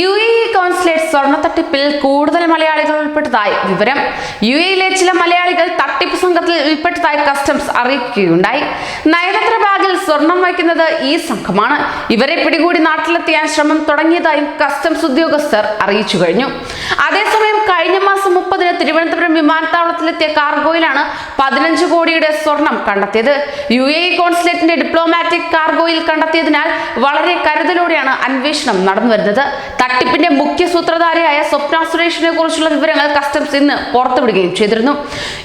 U A E consulate സ്വർണ തട്ടിപ്പിൽ കൂടുതൽ മലയാളികൾ ഉൾപ്പെട്ടതായി വിവരം. യു എയിലെ ചില മലയാളികൾ തട്ടിപ്പ് സംഘത്തിൽ ഉൾപ്പെട്ടതായി കസ്റ്റംസ് അറിയിക്കുകയുണ്ടായി. നയതന്ത്ര ബാഗിൽ സ്വർണം വയ്ക്കുന്നത് ഈ സംഘമാണ്. ഇവരെ പിടികൂടി നാട്ടിലെത്തിയാൻ ശ്രമം തുടങ്ങിയതായും കസ്റ്റംസ് ഉദ്യോഗസ്ഥർ അറിയിച്ചു കഴിഞ്ഞു. അതേസമയം കഴിഞ്ഞ മാസം മുപ്പതിന് തിരുവനന്തപുരം വിമാനത്താവളത്തിലെത്തിയ കാർഗോയിലാണ് പതിനഞ്ച് കോടിയുടെ സ്വർണം കണ്ടെത്തിയത്. യു എ കോൺസുലേറ്റിന്റെ ഡിപ്ലോമാറ്റിക് കാർഗോയിൽ കണ്ടെത്തിയതിനാൽ വളരെ കരുതലോടെയാണ് അന്വേഷണം നടന്നു വരുന്നത് തട്ടിപ്പിന്റെ മുഖ്യ സൂത്രധാരയായ സ്വപ്ന സുരേഷിനെ കുറിച്ചുള്ള വിവരങ്ങൾ കസ്റ്റംസ് ഇന്ന് പുറത്തുവിടുകയും ചെയ്തിരുന്നു.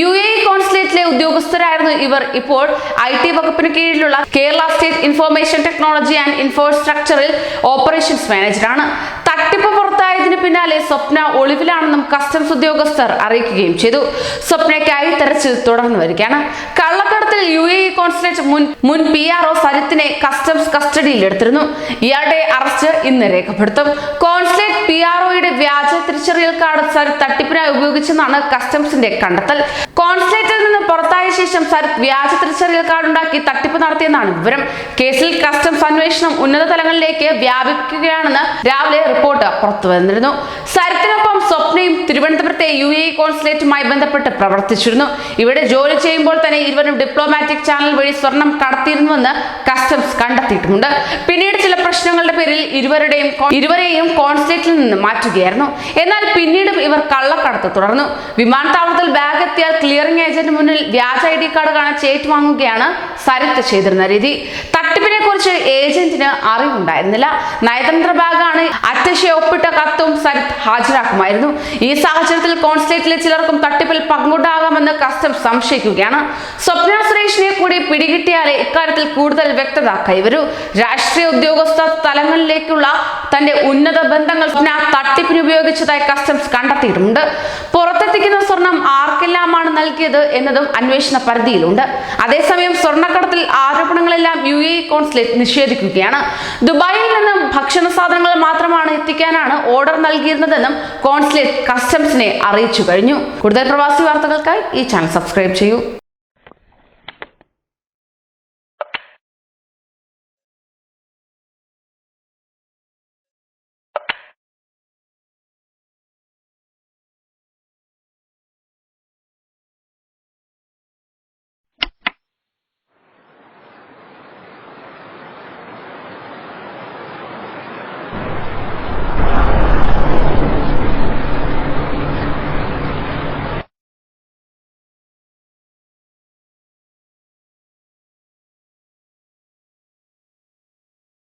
യു എ കോൺസുലേറ്റിലെ ഉദ്യോഗസ്ഥരായിരുന്നു ഇവർ. ഇപ്പോൾ ഐ ടി വകുപ്പിന് കീഴിലുള്ള Kerala state information technology and ഇൻഫ്രാസ്ട്രക്ചറിൽ operations മാനേജറാണ്. തട്ടിപ്പ് പുറത്തായതിനു പിന്നാലെ സ്വപ്ന ഒളിവിലാണെന്നും കസ്റ്റംസ് ഉദ്യോഗസ്ഥർ അറിയിക്കുകയും ചെയ്തു. സ്വപ്നയ്ക്കായി തെരച്ചിൽ തുടർന്നു വരികയാണ്. കള്ളക്കടത്തിൽ യു എ കോൺസുലേറ്റ് മുൻ മുൻ പി ആർ ഒ സരിത്തിനെ കസ്റ്റംസ് കസ്റ്റഡിയിൽ എടുത്തിരുന്നു ഇയാളുടെ അറസ്റ്റ് ഇന്ന് രേഖപ്പെടുത്തും. കോൺസുലേറ്റ് പി ആർ ഒയുടെ വ്യാജ തിരിച്ചറിയൽ കാർഡ് സരിത്ത് തട്ടിപ്പിനായി ഉപയോഗിച്ചെന്നാണ് കസ്റ്റംസിന്റെ കണ്ടെത്തൽ. പുറത്തായ ശേഷം സരത് വ്യാജ തിരിച്ചറിയൽ കാർഡ് ഉണ്ടാക്കി തട്ടിപ്പ് നടത്തിയെന്നാണ് വിവരം. കേസിൽ കസ്റ്റംസ് അന്വേഷണം ഉന്നത തലങ്ങളിലേക്ക് വ്യാപിക്കുകയാണെന്ന് രാവിലെ റിപ്പോർട്ട് പുറത്തു വന്നിരുന്നു. സരിത്തിനൊപ്പം സ്വപ്നയും തിരുവനന്തപുരത്തെ യു എ കോൺസുലേറ്റുമായി ബന്ധപ്പെട്ട് പ്രവർത്തിച്ചിരുന്നു. ഇവിടെ ജോലി ചെയ്യുമ്പോൾ തന്നെ ഇരുവരും ഡിപ്ലോമാറ്റിക് ചാനൽ വഴി സ്വർണം കടത്തിയിരുന്നുവെന്ന് കസ്റ്റംസ് കണ്ടെത്തിയിട്ടുമുണ്ട്. പിന്നീട് ചില പ്രശ്നങ്ങളുടെ പേരിൽ ഇരുവരുടെയും ഇരുവരെയും കോൺസുലേറ്റിൽ നിന്ന് മാറ്റുകയായിരുന്നു. എന്നാൽ പിന്നീട് ഇവർ കള്ളക്കടത്ത് തുടർന്നു. വിമാനത്താവളത്തിൽ ബാഗ് മുന്നിൽ വ്യാജ ഐ ഡി കാർഡ് കാണിച്ച് ഏറ്റുവാങ്ങുകയാണ് സരിത്ത് ചെയ്തിരുന്ന രീതി. തട്ടിപ്പിനെ കുറിച്ച് ഏജന്റിന് അറിവുണ്ടായിരുന്നില്ല. നയതന്ത്ര ബാഗാണ് അറ്റശെ ഒപ്പിട്ട കത്തും സരിത്ത് ഹാജരാക്കുമായിരുന്നു. ഈ സാഹചര്യത്തിൽ കോൺസുലേറ്റിലെ ചിലർക്കും തട്ടിപ്പിൽ പങ്കുണ്ടാകാമെന്ന് കസ്റ്റംസ് സംശയിക്കുകയാണ്. സ്വപ്ന സുരേഷിനെ കൂടി പിടികിട്ടിയാലേ ഇക്കാര്യത്തിൽ കൂടുതൽ വ്യക്തത കൈവരൂ. രാഷ്ട്രീയ ഉദ്യോഗസ്ഥ തലങ്ങളിലേക്കുള്ള തന്റെ ഉന്നത ബന്ധങ്ങൾ തട്ടിപ്പിന് ഉപയോഗിച്ചതായി കസ്റ്റംസ് കണ്ടെത്തിയിട്ടുണ്ട്. പുറത്തെത്തിക്കുന്ന സ്വർണം നൽകിയത് എന്നതും അന്വേഷണ പരിധിയിലുണ്ട്. അതേസമയം സ്വർണക്കടത്തിൽ ആരോപണങ്ങളെല്ലാം യു എ കോൺസുലേറ്റ് നിഷേധിക്കുകയാണ്. ദുബായിൽ നിന്നും ഭക്ഷണ സാധനങ്ങൾ മാത്രമാണ് എത്തിക്കാനാണ് ഓർഡർ നൽകിയിരുന്നതെന്നും കോൺസുലേറ്റ് കസ്റ്റംസിനെ അറിയിച്ചു കഴിഞ്ഞു. കൂടുതൽ പ്രവാസി വാർത്തകൾക്കായി ഈ ചാനൽ സബ്സ്ക്രൈബ് ചെയ്യൂ.